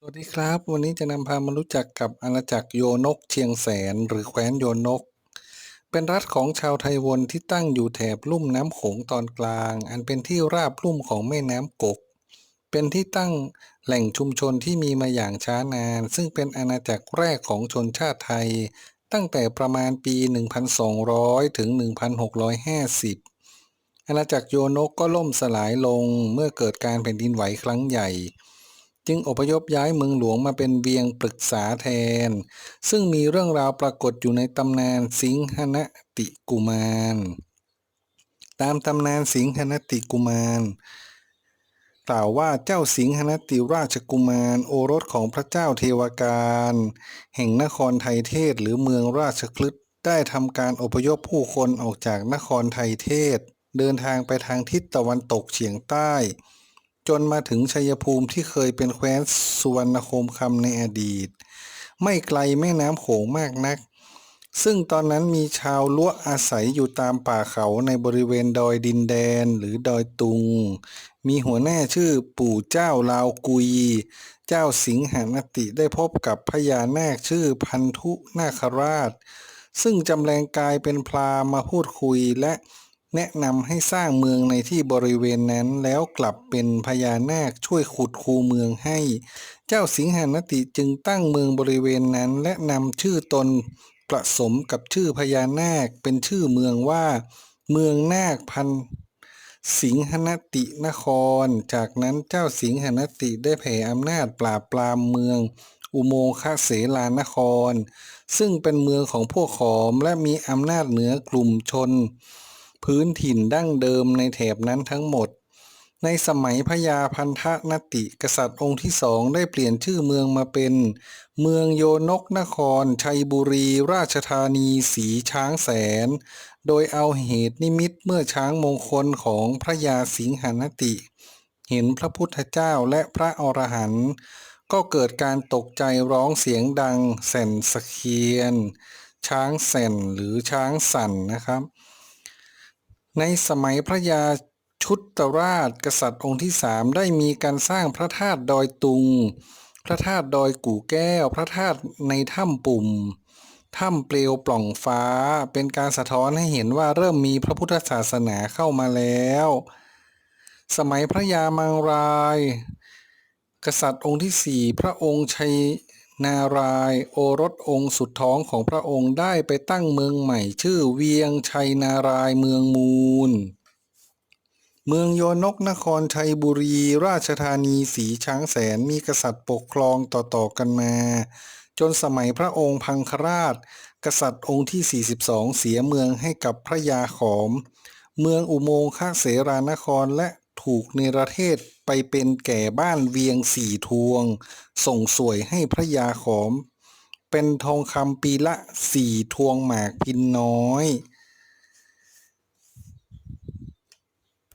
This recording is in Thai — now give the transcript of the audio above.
สวัสดีครับ วันนี้จะนำพามารู้จักกับอาณาจักรโยนกเชียงแสน หรือแคว้นโยนก เป็นรัฐของชาวไทยวนที่ตั้งอยู่แถบลุ่มน้ำโขงตอนกลาง อันเป็นที่ราบลุ่มของแม่น้ำกก เป็นที่ตั้งแหล่งชุมชนที่มีมาอย่างช้านาน ซึ่งเป็นอาณาจักรแรกของชนชาติไทย ตั้งแต่ประมาณปี 1200 ถึง 1650 อาณาจักรโยนกก็ล่มสลายลงเมื่อเกิดการแผ่นดินไหวครั้งใหญ่ จึงอพยพย้ายเมืองหลวงมาเป็นเวียงปรึกษาแทน ซึ่งมีเรื่องราวปรากฏอยู่ในตำนานสิงหนติกุมาร ตามตำนานสิงหนติกุมารกล่าวว่าเจ้าสิงหนติราชกุมารโอรสของพระเจ้าเทวการ แห่งนครไทยเทศหรือเมืองราชคลึดได้ทำการอพยพผู้คนออกจากนครไทยเทศ เดินทางไปทางทิศตะวันตกเฉียงใต้ จนมาถึงชัยภูมิที่เคยเป็นแคว้นสุวรรณโคมคำในอดีต ไม่ไกลแม่น้ำโขงมากนัก ซึ่งตอนนั้นมีชาวล้วอาศัยอยู่ตามป่าเขาในบริเวณดอยดินแดนหรือดอยตุง มีหัวหน้าชื่อปู่เจ้าลาวกุย เจ้าสิงหานติได้พบกับพญานาคชื่อพันธุนาคราช ซึ่งจำแรงกายเป็นพรามาพูดคุยและ แนะนำให้สร้างเมืองในที่บริเวณนั้นแล้วกลับเป็นพญานาคช่วยขุดคูเมืองให้ เจ้าสิงหานติจึงตั้งเมืองบริเวณนั้น และนำชื่อตนผสมกับชื่อพญานาคเป็นชื่อเมืองว่า เมืองนาคพันสิงหนตินคร จากนั้นเจ้าสิงหนติได้แผ่อำนาจปราบปรามเมือง อุโมงคเสลานคร ซึ่งเป็นเมืองของพวกขอมและมีอำนาจเหนือกลุ่มชน พื้นถิ่นดั้งเดิมในแถบนั้นทั้งหมด ในสมัยพญาพันธนติกษัตริย์องค์ที่สองได้เปลี่ยนชื่อเมืองมาเป็น เมืองโยนกนคร ชัยบุรี ราชธานีสีช้างแสน โดยเอาเหตุนิมิตเมื่อช้างมงคลของพระยาสิงหานติ เห็นพระพุทธเจ้าและพระอรหันต์ก็เกิดการตกใจร้องเสียงดังแส่นสะเคียน ช้างแส่นหรือช้างสั่นนะครับ ในสมัยพระยาชุตราชกษัตริย์องค์ที่สามได้มีการสร้างพระธาตุดอยตุง พระธาตุดอยกู่แก้ว พระธาตุในถ้ำปุ่ม ถ้ำเปลวปล่องฟ้า เป็นการสะท้อนให้เห็นว่าเริ่มมีพระพุทธศาสนาเข้ามาแล้ว สมัยพระยามังราย กษัตริย์องค์ที่สี่พระองค์ชัย นารายโอรสองค์สุดท้องของพระองค์ได้ไปตั้งเมืองใหม่ชื่อเวียงชัยนารายเมืองมูล เมืองโยนกนครชัยบุรี ราชธานีสีช้างแสนมีกษัตริย์ปกครองต่อๆกันมา จนสมัยพระองค์พังคราช กษัตริย์องค์ที่ 42 เสียเมืองให้กับพระยาขอม เมืองอุโมงคเสรานครและ ถูกเนรเทศไปเป็นแก่บ้านเวียงสี่ทวง ส่งสวยให้พระยาขอม เป็นทองคำปีละสี่ทวงหมากพินน้อย